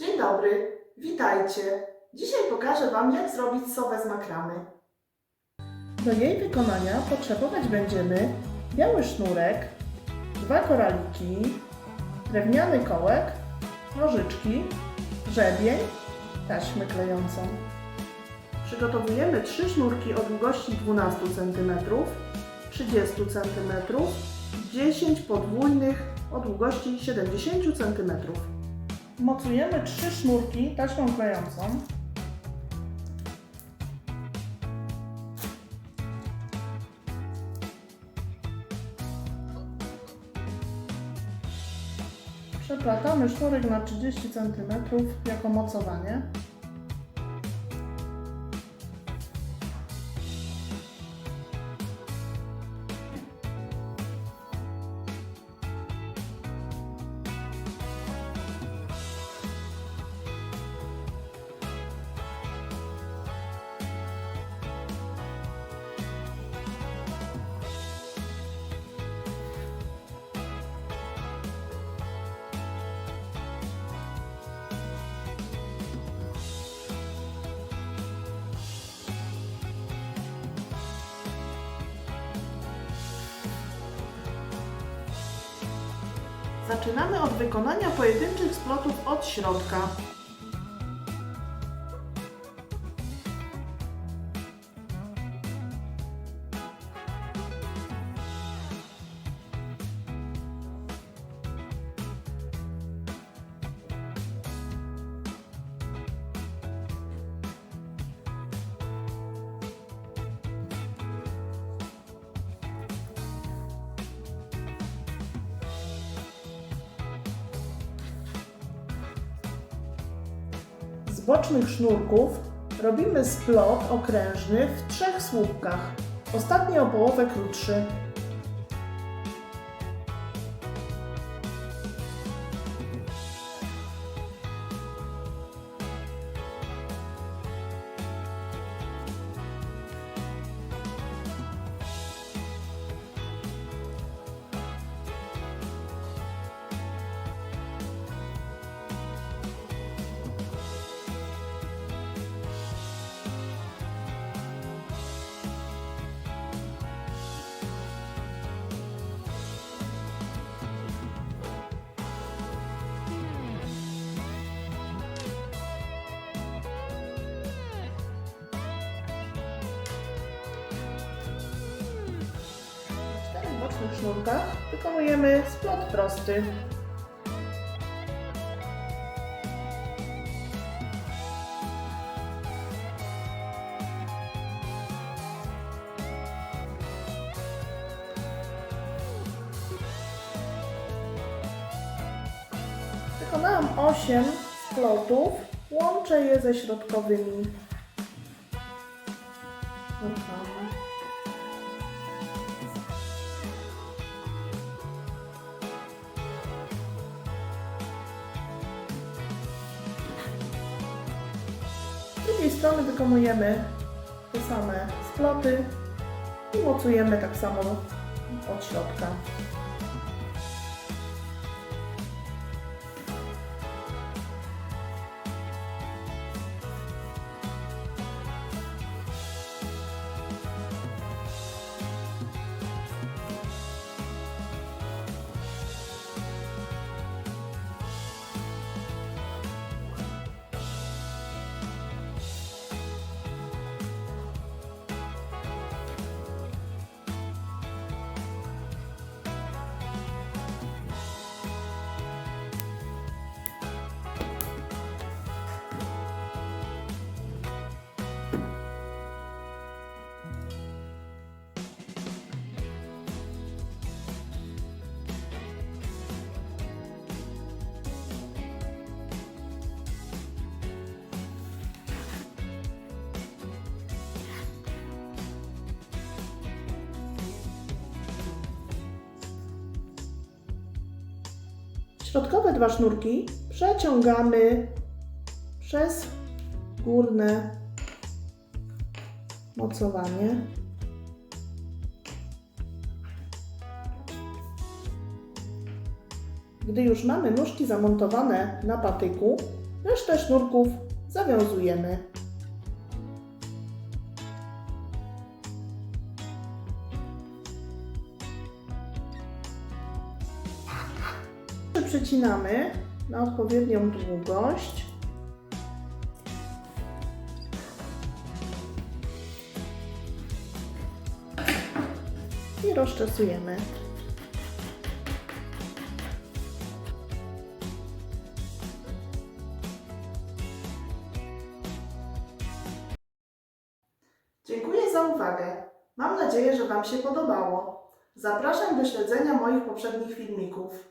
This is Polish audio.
Dzień dobry, witajcie. Dzisiaj pokażę Wam, jak zrobić sowę z makramy. Do jej wykonania potrzebować będziemy biały sznurek, dwa koraliki, drewniany kołek, nożyczki, grzebień, taśmę klejącą. Przygotowujemy trzy sznurki o długości 12 cm, 30 cm, 10 podwójnych o długości 70 cm. Mocujemy trzy sznurki taśmą klejącą. Przeplatamy sznurek na 30 cm jako mocowanie. Zaczynamy od wykonania pojedynczych splotów od środka. Bocznych sznurków robimy splot okrężny w trzech słupkach. Ostatni o połowę krótszy. Bocznych sznurkach wykonujemy splot prosty. Wykonałam 8 splotów, łączę je ze środkowymi. Drugiej strony wykonujemy te same sploty i mocujemy tak samo od środka. Środkowe dwa sznurki przeciągamy przez górne mocowanie. Gdy już mamy nóżki zamontowane na patyku, Resztę sznurków zawiązujemy. Przecinamy na odpowiednią długość. I rozczesujemy. Dziękuję za uwagę. Mam nadzieję, że Wam się podobało. Zapraszam do śledzenia moich poprzednich filmików.